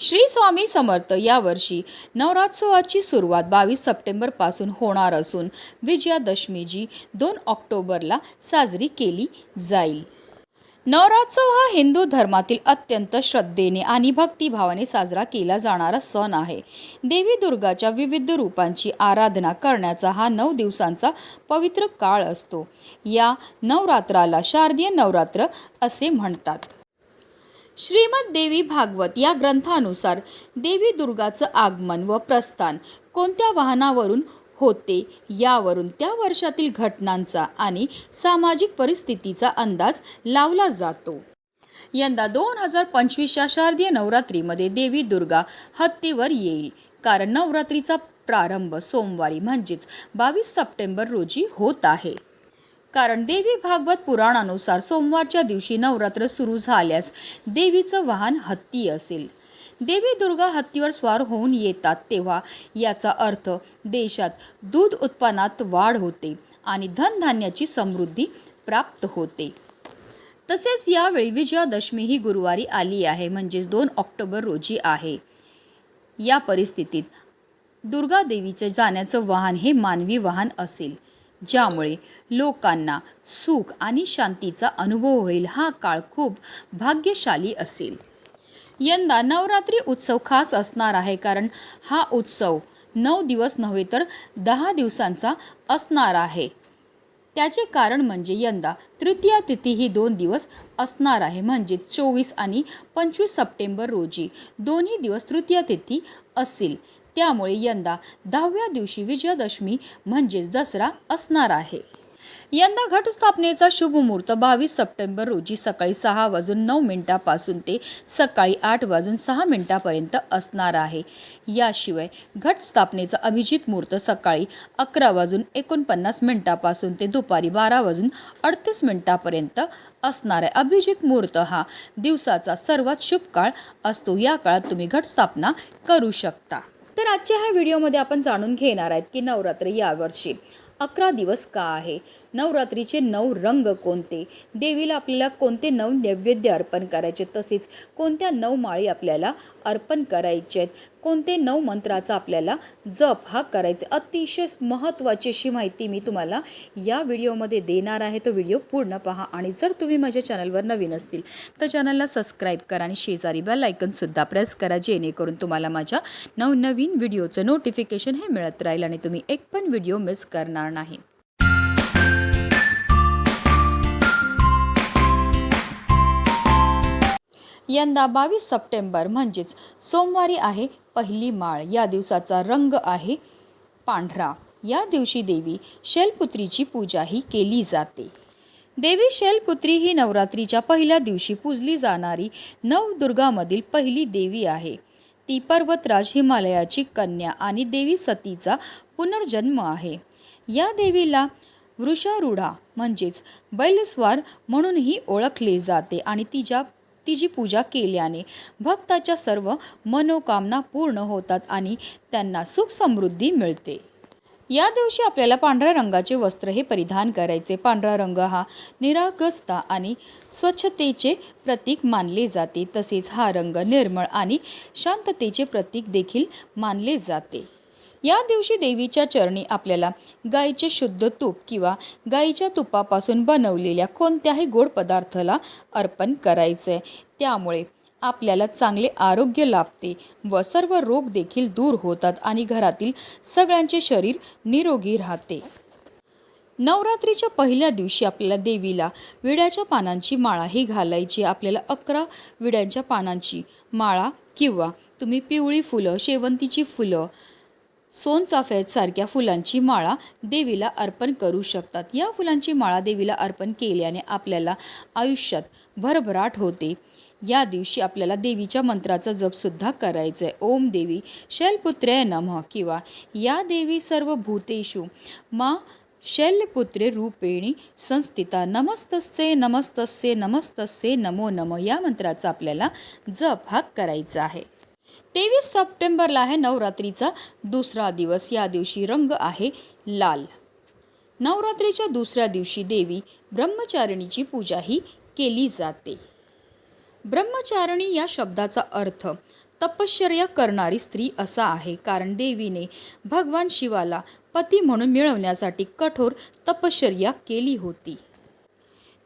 श्री स्वामी समर्थ यावर्षी नवरात्रोत्सवाची सुरुवात बावीस सप्टेंबरपासून होणार असून विजयादशमी दोन ऑक्टोबरला साजरी केली जाईल. नवरात्सव हा हिंदू धर्मातील अत्यंत श्रद्धेने आणि भक्तिभावाने साजरा केला जाणारा सण आहे. देवी दुर्गाच्या विविध रूपांची आराधना करण्याचा हा नऊ दिवसांचा पवित्र काळ असतो. या नवरात्राला शारदीय नवरात्र असे म्हणतात. श्रीमद देवी भागवत या ग्रंथानुसार देवी दुर्गाचं आगमन व प्रस्थान कोणत्या वाहनावरून होते यावरून त्या वर्षातील घटनांचा आणि सामाजिक परिस्थितीचा अंदाज लावला जातो. यंदा दोन हजार पंचवीसच्या शारदीय नवरात्रीमध्ये देवी दुर्गा हत्तीवर येईल. कारण नवरात्रीचा प्रारंभ सोमवारी म्हणजेच बावीस सप्टेंबर रोजी होत आहे. कारण देवी भागवत पुराणानुसार सोमवारच्या दिवशी नवरात्र सुरू झाल्यास देवीचं वाहन हत्ती असेल. देवी दुर्गा हत्तीवर स्वार होऊन येतात तेव्हा याचा अर्थ देशात दूध उत्पन्नात वाढ होते आणि धनधान्याची समृद्धी प्राप्त होते. तसेच यावेळी विजयादशमी ही गुरुवारी आली आहे म्हणजेच दोन ऑक्टोबर रोजी आहे. या परिस्थितीत दुर्गा देवीचे जाण्याचं वाहन हे मानवी वाहन असेल. ज्यामुळे लोकांना सुख आणि शांतीचा अनुभव होईल हा काळ खूप भाग्यशाली असेल. यंदा नवरात्री उत्सव खास असणार आहे कारण हा उत्सव नऊ दिवस नव्हे तर दहा दिवसांचा असणार आहे. त्याचे कारण म्हणजे यंदा तृतीया तिथी ही दोन दिवस असणार आहे. म्हणजे चोवीस आणि पंचवीस सप्टेंबर रोजी दोन्ही दिवस तृतीया तिथी असेल. त्यामुळे यंदा दहाव्या दिवशी विजयादशमी म्हणजेच दसरा असणार आहे. यंदा घटस्थापनेचा शुभ मुहूर्त बावीस सप्टेंबर रोजी सकाळी सहा वाजून नऊ मिनिटापासून ते सकाळी आठ वाजून सहा मिनिटापर्यंत असणार आहे. याशिवाय घटस्थापनेचा अभिजित मुहूर्त सकाळी अकरा वाजून एकोणपन्नास मिनिटापासून ते दुपारी बारा वाजून अडतीस मिनिटापर्यंत असणार आहे. अभिजित मुहूर्त हा दिवसाचा सर्वात शुभ काळ असतो. या काळात तुम्ही घटस्थापना करू शकता. तर आजच्या ह्या व्हिडिओमध्ये आपण जाणून घेणार आहेत की नवरात्र यावर्षी अकरा दिवस का आहे? नवरात्रीचे नऊ रंग कोणते? देवीला आपल्याला कोणते नऊ नैवेद्य अर्पण करायचे? तसेच कोणत्या नऊ माळी आपल्याला अर्पण करायचे आहेत? कोणते नऊ मंत्राचा आपल्याला जप हा करायचे अतिशय महत्त्वाची अशी माहिती मी तुम्हाला या व्हिडिओमध्ये देणार आहे. तो व्हिडिओ पूर्ण पहा आणि जर तुम्ही माझ्या चॅनलवर नवीन असतील तर चॅनलला सबस्क्राईब करा आणि शेजारी बेल आयकनसुद्धा प्रेस करा जेणेकरून तुम्हाला माझ्या नवनवीन व्हिडिओचं नोटिफिकेशन हे मिळत राहील आणि तुम्ही एक पण व्हिडिओ मिस करणार नाही. यंदा बावीस सप्टेंबर म्हणजेच सोमवारी आहे पहिली माळ. या दिवसाचा रंग आहे पांढरा. या दिवशी देवी शैलपुत्रीची पूजाही केली जाते. देवी शैलपुत्री ही नवरात्रीच्या पहिल्या दिवशी पूजली जाणारी नवदुर्गामधील पहिली देवी आहे. ती पर्वतराज हिमालयाची कन्या आणि देवी सतीचा पुनर्जन्म आहे. या देवीला वृषारूढा म्हणजेच बैलस्वार म्हणूनही ओळखले जाते आणि तिच्या तिची पूजा केल्याने भक्ताच्या सर्व मनोकामना पूर्ण होतात आणि त्यांना सुख समृद्धी मिळते. या दिवशी आपल्याला पांढऱ्या रंगाचे वस्त्र हे परिधान करायचे. पांढरा रंग हा निरागसता आणि स्वच्छतेचे प्रतीक मानले जाते. तसेच हा रंग निर्मळ आणि शांततेचे प्रतीक देखील मानले जाते. या दिवशी देवीच्या चरणी आपल्याला गाईचे शुद्ध तूप किंवा गाईच्या तुपापासून बनवलेल्या कोणत्याही गोड पदार्थाला अर्पण करायचे त्यामुळे आपल्याला चांगले आरोग्य लाभते व सर्व रोग देखील दूर होतात आणि घरातील सगळ्यांचे शरीर निरोगी राहते. नवरात्रीच्या पहिल्या दिवशी आपल्याला देवीला विड्याच्या पानांची माळा ही घालायची. आपल्याला अकरा विड्यांच्या पानांची माळा किंवा तुम्ही पिवळी फुलं शेवंतीची फुलं सोनचाफ्यासारख्या फुलांची माळा देवीला अर्पण करू शकतात. या फुलांची माळा देवीला अर्पण केल्याने आपल्याला आयुष्यात भरभराट होते. या दिवशी आपल्याला देवीच्या मंत्राचा जपसुद्धा करायचा आहे ओम देवी शैलपुत्रे नमः किंवा या देवी सर्व भूतेषु मा शैलपुत्रे रूपेणी संस्थिता. नमस्तस्ये नमस्तस्ये नमस्तस्ये नमो नम या मंत्राचा आपल्याला जप हा करायचा आहे. तेवीस सप्टेंबरला आहे नवरात्रीचा दुसरा दिवस. या दिवशी रंग आहे लाल. नवरात्रीच्या दुसऱ्या दिवशी देवी ब्रह्मचारिणीची पूजाही केली जाते. ब्रह्मचारिणी या शब्दाचा अर्थ तपश्चर्या करणारी स्त्री असा आहे. कारण देवीने भगवान शिवाला पती म्हणून मिळवण्यासाठी कठोर तपश्चर्या केली होती.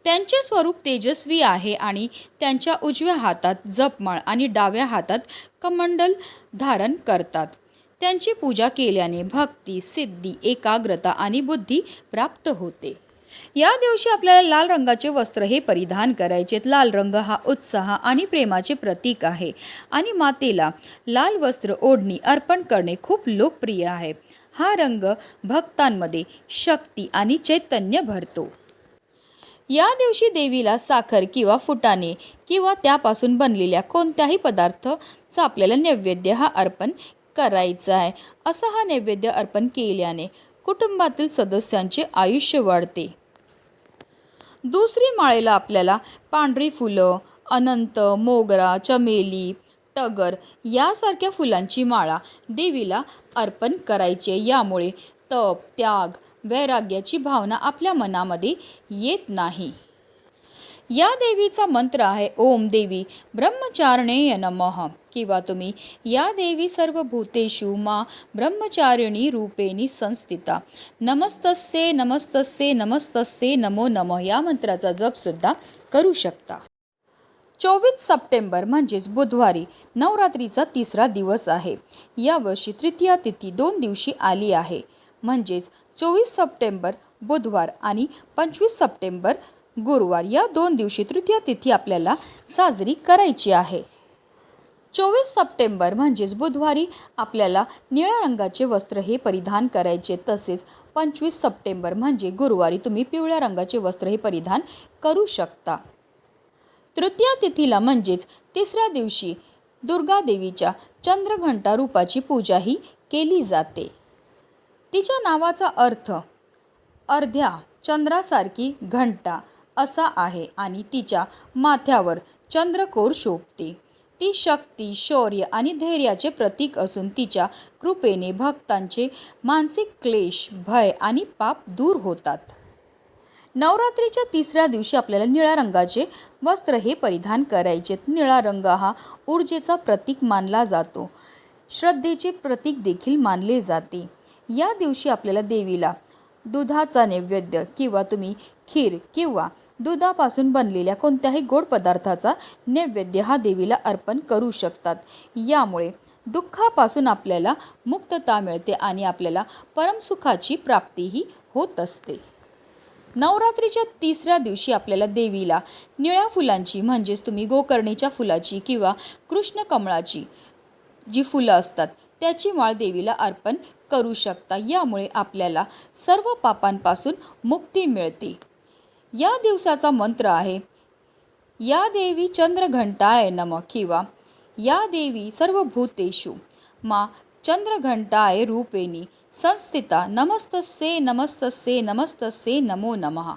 त्यांचे स्वरूप तेजस्वी आहे आणि त्यांच्या उजव्या हातात जपमाळ आणि डाव्या हातात कमंडल धारण करतात. त्यांची पूजा केल्याने भक्ती सिद्धी एकाग्रता आणि बुद्धी प्राप्त होते. या दिवशी आपल्याला लाल रंगाचे वस्त्र हे परिधान करायचे. लाल रंग हा उत्साह आणि प्रेमाचे प्रतीक आहे. आणि मातेला लाल वस्त्र ओढणी अर्पण करणे खूप लोकप्रिय आहे. हा रंग भक्तांमध्ये शक्ती आणि चैतन्य भरतो. या दिवशी देवीला साखर किंवा फुटाणे किंवा त्यापासून बनलेल्या कोणत्याही पदार्थाचा आपल्याला नैवेद्य हा अर्पण करायचा आहे. असा हा नैवेद्य अर्पण केल्याने कुटुंबातील सदस्यांचे आयुष्य वाढते. दुसरी माळेला आपल्याला पांढरी फुलं अनंत मोगरा चमेली टगर यासारख्या फुलांची माळा देवीला अर्पण करायचे. यामुळे तप त्याग वैराग्याची भावना आपल्या मनामध्ये येत नाही. या देवीचा मंत्र आहे ओम देवी ब्रह्मचारिणेय नमः. किंवा तुम्ही या देवी सर्व भूतेषु मा ब्रह्मचारिणी रूपेणी संस्थिता. नमस्तस्ये नमस्तस्ये नमस्तस्ये नमो नमः या मंत्राचा जपसुद्धा करू शकता. चोवीस सप्टेंबर म्हणजेच बुधवारी नवरात्रीचा तिसरा दिवस आहे. यावर्षी तृतीया तिथी दोन दिवशी आली आहे. म्हणजेच चोवीस सप्टेंबर बुधवार आणि पंचवीस सप्टेंबर गुरुवार या दोन दिवशी तृतीय तिथी आपल्याला साजरी करायची आहे. चोवीस सप्टेंबर म्हणजेच बुधवारी आपल्याला निळ्या रंगाचे वस्त्र हे परिधान करायचे. तसेच पंचवीस सप्टेंबर म्हणजे गुरुवारी तुम्ही पिवळ्या रंगाचे वस्त्र हे परिधान करू शकता. तृतीया तिथीला म्हणजेच तिसऱ्या दिवशी दुर्गादेवीच्या चंद्रघंटा रूपाची पूजाही केली जाते. तिच्या नावाचा अर्थ अर्ध्या चंद्रासारखी घंटा असा आहे आणि तिच्या माथ्यावर चंद्रकोर शोभते. ती शक्ती शौर्य आणि धैर्याचे प्रतीक असून तिच्या कृपेने भक्तांचे मानसिक क्लेश भय आणि पाप दूर होतात. नवरात्रीच्या तिसऱ्या दिवशी आपल्याला निळ्या रंगाचे वस्त्र हे परिधान करायचे. निळा रंग हा ऊर्जेचा प्रतीक मानला जातो. श्रद्धेचे प्रतीक देखील मानले जाते. या दिवशी आपल्याला देवीला दुधाचा नैवेद्य किंवा तुम्ही खीर किंवा दुधापासून बनलेल्या कोणत्याही गोड पदार्थाचा नैवेद्य हा देवीला अर्पण करू शकतात. यामुळे दुःखापासून आपल्याला मुक्तता मिळते आणि आपल्याला परमसुखाची प्राप्तीही होत असते. नवरात्रीच्या तिसऱ्या दिवशी आपल्याला देवीला निळ्या फुलांची म्हणजेच तुम्ही गोकर्णीच्या फुलाची किंवा कृष्ण कमळाची जी फुलं असतात त्याची माळ देवीला अर्पण करू शकता. यामुळे आपल्याला सर्व पापांपासून मुक्ती मिळते. या दिवसाचा मंत्र आहे या देवी चंद्रघंटाय नम किंवा या देवी सर्व भूतेषु मा चंद्रघंटाय रूपेणी संस्थिता नमस्तस्ये नमस्तस्ये नमस्तस्ये नमो नमः.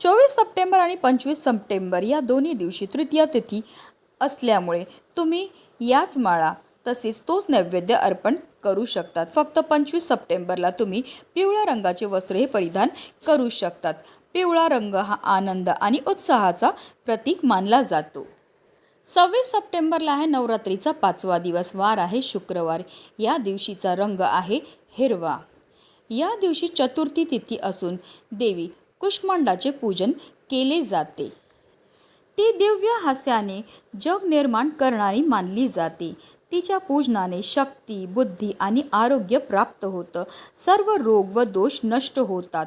चोवीस सप्टेंबर आणि पंचवीस सप्टेंबर या दोन्ही दिवशी तृतीया तिथी असल्यामुळे तुम्ही याच माळा तसेच तोच नैवेद्य अर्पण करू शकतात. फक्त पंचवीस सप्टेंबरला तुम्ही पिवळ्या रंगाचे वस्त्र हे परिधान करू शकतात. पिवळा रंग हा आनंद आणि उत्साहाचा प्रतीक मानला जातो. सव्वीस सप्टेंबरला आहे नवरात्रीचा पाचवा दिवस. वार आहे शुक्रवार. या दिवशीचा रंग आहे हिरवा. या दिवशी चतुर्थी तिथी असून देवी कुष्मांडाचे पूजन केले जाते. ती दिव्य हास्याने जग निर्माण करणारी मानली जाते. तिच्या पूजनाने शक्ती बुद्धी आणि आरोग्य प्राप्त होतं. सर्व रोग व दोष नष्ट होतात.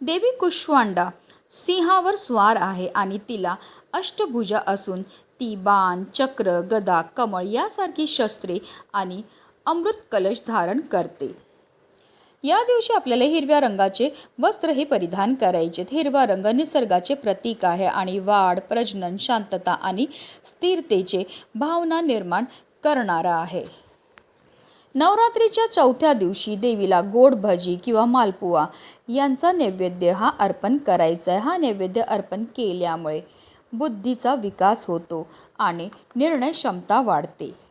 देवी कुष्वांडा सिंहावर स्वार आहे आणि तिला अष्टभुजा असून ती बाण चक्र गदा कमळ यासारखी शस्त्रे आणि अमृत कलश धारण करते. या दिवशी आपल्याला हिरव्या रंगाचे वस्त्र हे परिधान करायचे. हिरवा रंग निसर्गाचे प्रतीक आहे आणि वाढ प्रजनन शांतता आणि स्थिरतेचे भावना निर्माण करणारा आहे. नवरात्रीच्या चौथ्या दिवशी देवीला गोड भजी किंवा मालपुवा यांचा नैवेद्य हा अर्पण करायचा आहे. हा नैवेद्य अर्पण केल्यामुळे बुद्धीचा विकास होतो आणि निर्णय क्षमता वाढते.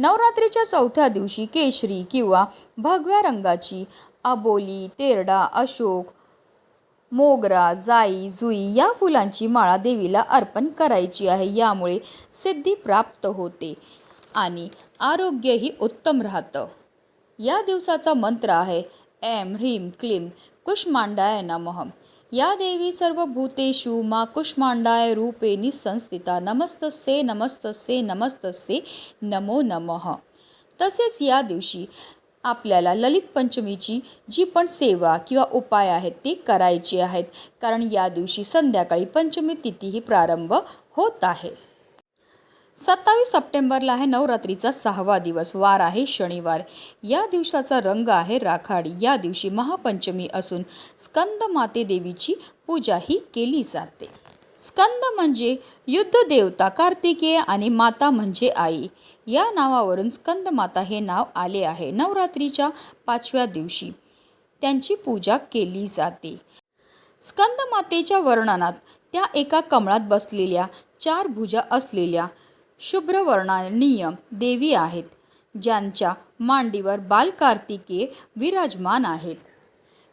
नवरात्रीच्या चौथ्या दिवशी केशरी किंवा भगव्या रंगाची अबोली तेरडा अशोक मोगरा जाई जुई या फुलांची माळा देवीला अर्पण करायची आहे. यामुळे सिद्धी प्राप्त होते आणि आरोग्यही उत्तम राहतं. या दिवसाचा मंत्र आहे एम ह्रीम क्लीम कुष्मांडाय नमः. या देवी सर्व भूतेषु माकुष्मांडाय रूपेणी संस्थिता नमस्तस्ये नमस्तस्ये नमस्तस्ये नमो नमः। तसेच या दिवशी आपल्याला ललित पंचमीची जी पण सेवा किंवा उपाय आहेत ते करायचे आहेत कारण या दिवशी संध्याकाळी पंचमी तिथीही प्रारंभ होत आहे. सत्तावीस सप्टेंबरला आहे नवरात्रीचा सहावा दिवस. वार आहे शनिवार. या दिवसाचा रंग आहे राखाडी. या दिवशी महापंचमी असून स्कंद माते देवीची पूजा ही केली जाते. स्कंद म्हणजे युद्ध देवता कार्तिकेय आणि माता म्हणजे आई. या नावावरून स्कंद माता हे नाव आले आहे. नवरात्रीच्या पाचव्या दिवशी त्यांची पूजा केली जाते. स्कंद मातेच्या वर्णनात त्या एका कमळात बसलेल्या चार भुजा असलेल्या शुभ्रवर्णनीय देवी आहेत ज्यांच्या मांडीवर बालकार्तिकेय विराजमान आहेत.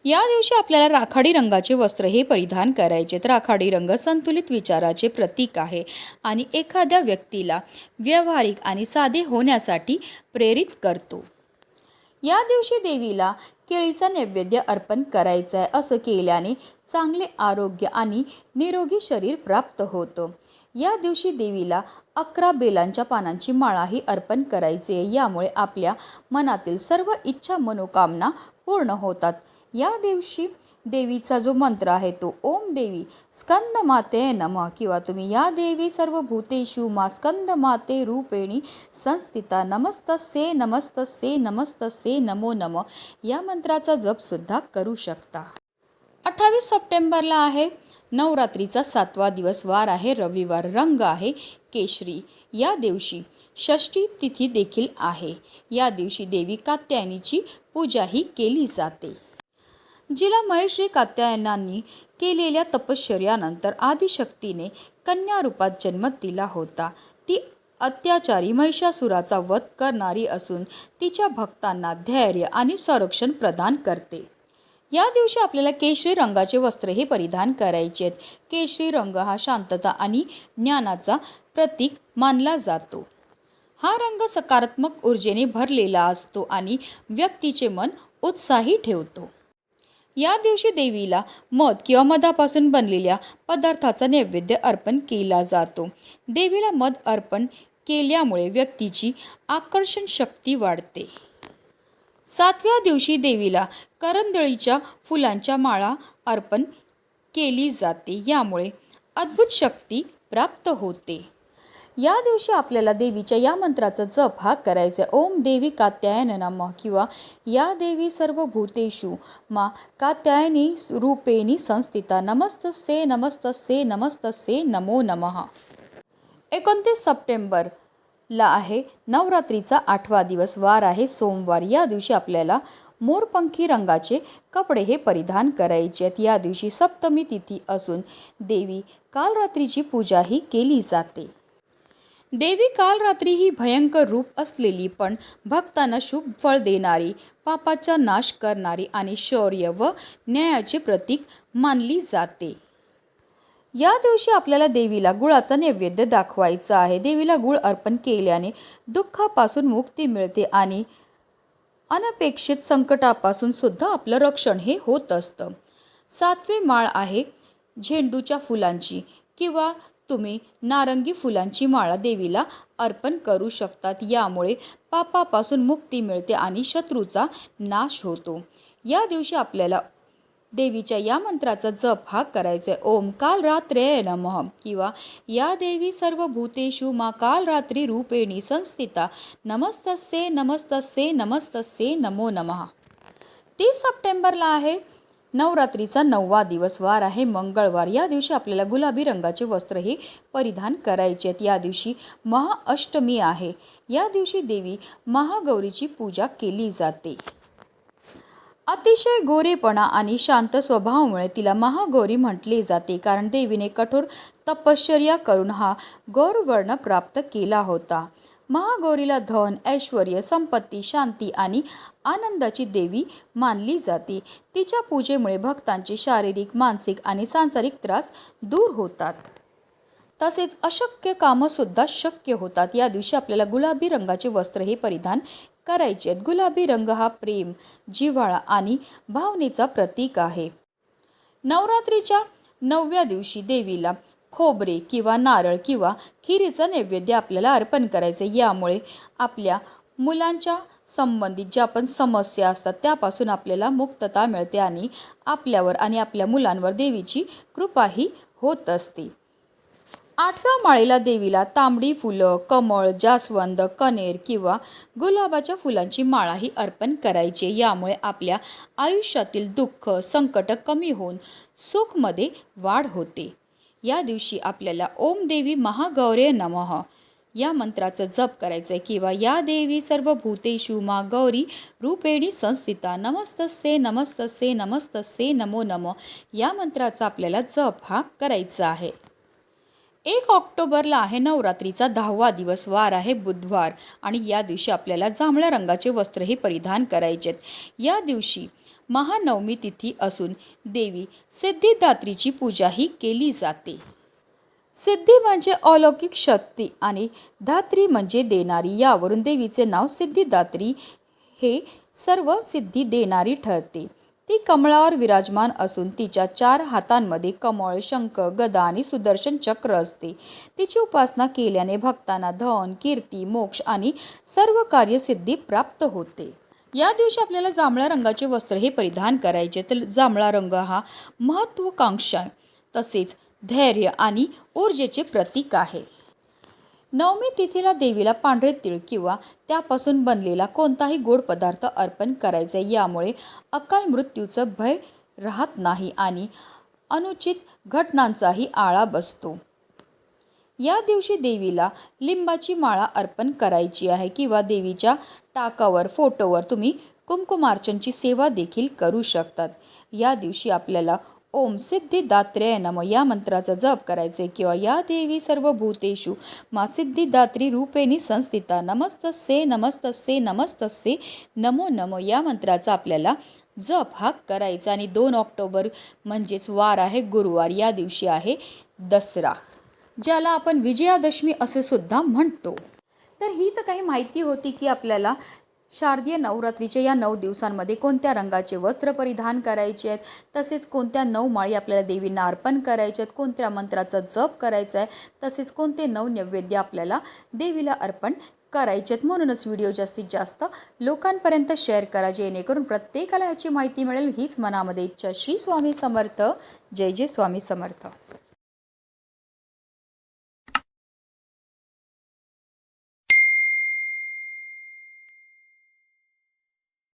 या दिवशी आपल्याला राखाडी रंगाचे वस्त्र हे परिधान करायचे राखाडी रंग संतुलित विचाराचे प्रतीक आहे आणि एखाद्या व्यक्तीला व्यावहारिक आणि साधे होण्यासाठी प्रेरित करतो. या दिवशी देवीला केळीचा नैवेद्य अर्पण करायचं आहे. असं केल्याने चांगले आरोग्य आणि निरोगी शरीर प्राप्त होतं. या दिवशी देवीला अकरा बेलांच्या पानांची माळाही अर्पण करायची. आहे यामुळे आपल्या मनातील सर्व इच्छा मनोकामना पूर्ण होतात. या दिवशी देवीचा जो मंत्र आहे तो ओम देवी स्कंद माते नम किंवा तुम्ही या देवी सर्व भूतेषु मा स्कंद माते रूपेणी संस्थिता नमस्तस्ये नमस्तस्ये नमस्तस्ये नमो नम या मंत्राचा जप सुद्धा करू शकता. अठ्ठावीस सप्टेंबरला आहे. नवरात्रीचा सातवा दिवस वार आहे रविवार रंग आहे केशरी. या दिवशी षष्ठी तिथी देखील आहे. या दिवशी देवी कात्यायनीची पूजाही केली जाते. जिला महेश्री कात्यायनांनी केलेल्या तपश्चर्यानंतर आदिशक्तीने कन्या रूपात जन्म दिला होता. ती अत्याचारी महिषासुराचा वध करणारी असून तिच्या भक्तांना धैर्य आणि संरक्षण प्रदान करते. या दिवशी आपल्याला केशरी रंगाचे वस्त्र हे परिधान करायचे आहेत. केशरी रंग हा शांतता आणि ज्ञानाचा प्रतीक मानला जातो. हा रंग सकारात्मक ऊर्जेने भरलेला असतो आणि व्यक्तीचे मन उत्साही ठेवतो. या दिवशी देवीला मध किंवा मधापासून बनलेल्या पदार्थाचा नैवेद्य अर्पण केला जातो. देवीला मध अर्पण केल्यामुळे व्यक्तीची आकर्षण शक्ती वाढते. सातव्या दिवशी देवीला करंदळीच्या फुलांच्या माळा अर्पण केली जाते. यामुळे अद्भुत शक्ती प्राप्त होते. या दिवशी आपल्याला देवीच्या या मंत्राचा जप हा करायचा आहे. ओम देवी कात्यायन नम किंवा या देवी सर्व भूतेषु मा कात्यायनी रूपेणी संस्थिता नमस्तस्ये नमस्तस्ये नमस्तस्ये नमो नमः. एकोणतीस सप्टेंबर ला आहे. नवरात्रीचा आठवा दिवस वार आहे. सोमवार या दिवशी आपल्याला मोरपंखी रंगाचे कपडे हे परिधान करायचे आहेत. या दिवशी सप्तमी तिथी असून देवी कालरात्रीची पूजाही केली जाते. देवी काल रात्री ही भयंकर रूप असलेली पण भक्तांना शुभ फळ देणारी पापाचा नाश करणारी आणि शौर्य व न्यायाचे प्रतीक मानली जाते. या दिवशी आपल्याला देवीला गुळाचा नैवेद्य दाखवायचा आहे. देवीला गुळ अर्पण केल्याने दुःखापासून मुक्ती मिळते आणि अनपेक्षित संकटापासून सुद्धा आपलं रक्षण हे होत असतं. सातवे माळ आहे झेंडूच्या फुलांची किंवा तुम्ही नारंगी फुलांची माळा देवीला अर्पण करू शकतात. यामुळे पापापासून मुक्ती मिळते आणि शत्रूचा नाश होतो. या दिवशी आपल्याला देवीच्या या मंत्राचा जप हा करायचा आहे ओम काल रात्रे नमः. किंवा या देवी सर्व भूतेषु मा काल रात्री रूपेणी संस्थिता. नमस्तस्ये नमस्तस्ये नमस्तस्ये नमो नमः. तीस सप्टेंबरला आहे. नवरात्रीचा नववा दिवस वार आहे. मंगळवार या दिवशी आपल्याला गुलाबी रंगाचे वस्त्र हे परिधान करायचे आहेत. या दिवशी महाअष्टमी आहे. या दिवशी देवी महागौरीची पूजा केली जाते. अतिशय गोरेपणा आणि शांत स्वभावामुळे तिला महागौरी म्हटले जाते कारण देवीने कठोर तपश्चर्या करून हा गौरवर्ण प्राप्त केला होता. महागौरीला धन ऐश्वर संपत्ती शांती आणि आनंदाची देवी मानली जाते. तिच्या पूजेमुळे भक्तांचे शारीरिक मानसिक आणि सांसारिक त्रास दूर होतात. तसेच अशक्य कामंसुद्धा शक्य होतात. या दिवशी आपल्याला गुलाबी रंगाचे वस्त्र हे परिधान करायचे. आहेत गुलाबी रंग हा प्रेम जिव्हाळा आणि भावनेचा प्रतीक आहे. नवरात्रीच्या नवव्या दिवशी देवीला खोबरे किंवा नारळ किंवा खिरीचं नैवेद्य आपल्याला अर्पण करायचं. यामुळे आपल्या मुलांच्या संबंधित ज्या पण समस्या असतात त्यापासून आपल्याला मुक्तता मिळते आणि आपल्यावर आणि आपल्या मुलांवर देवीची कृपाही होत असते. आठव्या माळेला देवीला तांबडी फुलं कमळ जास्वंद कनेर किंवा गुलाबाच्या फुलांची माळाही अर्पण करायची. यामुळे आपल्या आयुष्यातील दुःख संकट कमी होऊन सुखमध्ये वाढ होते. या दिवशी आपल्याला ओम देवी महागौरे नमः. या मंत्राचं जप करायचं आहे किंवा या देवी सर्व भूतेषु मा गौरी रूपेणी संस्थिता. नमस्तस्ते नमस्तस्ते नमस्तस्ते नमो नमो. या मंत्राचा आपल्याला जप हा करायचा आहे. एक ऑक्टोबरला आहे नवरात्रीचा दहावा दिवस. वार आहे बुधवार आणि या दिवशी आपल्याला जांभळ्या रंगाचे वस्त्र हे परिधान करायचे या दिवशी महानवमी तिथी असून देवी सिद्धिदात्रीची पूजाही केली जाते. सिद्धी म्हणजे अलौकिक शक्ती आणि धात्री म्हणजे देणारी. यावरून देवीचे नाव सिद्धिदात्री हे सर्व सिद्धी देणारी ठरते. ती कमळावर विराजमान असून तिच्या चार हातांमध्ये कमळ शंख गदा आणि सुदर्शन चक्र असते. तिची उपासना केल्याने भक्तांना धन कीर्ती मोक्ष आणि सर्व कार्यसिद्धी प्राप्त होते. या दिवशी आपल्याला जांभळ्या रंगाचे वस्त्र हे परिधान करायचे. तर जांभळा रंग हा महत्त्वाकांक्षा तसेच धैर्य आणि ऊर्जेचे प्रतीक आहे. नवमी तिथीला देवीला पांढरे तीळ किंवा त्यापासून बनलेला कोणताही गोड पदार्थ अर्पण करायचा. यामुळे अकाल मृत्यूचं भय राहत नाही आणि अनुचित घटनांचाही आळा बसतो. या दिवशी देवीला लिंबाची माळा अर्पण करायची आहे किंवा देवीच्या टाकावर फोटोवर तुम्ही कुमकुमार्चनची सेवा देखील करू शकतात. या दिवशी आपल्याला ओम सिद्धिदात्रेय नम. या मंत्राचा जप करायचे किंवा या देवी सर्व भूतेषु मा सिद्धिदात्री रूपेणी संस्थिता नमस्तस्से नमस्तस्से नमस्तस्से नमो नमो. या मंत्राचा आपल्याला जप हा करायचा आणि दोन ऑक्टोबर म्हणजेच वार आहे गुरुवार. या दिवशी आहे दसरा ज्याला आपण विजयादशमी असे सुद्धा म्हणतो. तर ही तर काही माहिती होती की आपल्याला शारदीय नवरात्रीच्या या नऊ दिवसांमध्ये कोणत्या रंगाचे वस्त्र परिधान करायचे आहेत? तसेच कोणत्या नऊ माळी आपल्याला देवींना अर्पण करायचे आहेत? कोणत्या मंत्राचा जप करायचा आहे? तसेच कोणते नऊ नैवेद्य आपल्याला देवीला अर्पण करायचे आहेत? म्हणूनच व्हिडिओ जास्तीत जास्त लोकांपर्यंत शेअर करा जेणेकरून प्रत्येकाला याची माहिती मिळेल. हीच मनामध्ये इच्छा. श्री स्वामी समर्थ. जय जय स्वामी समर्थ.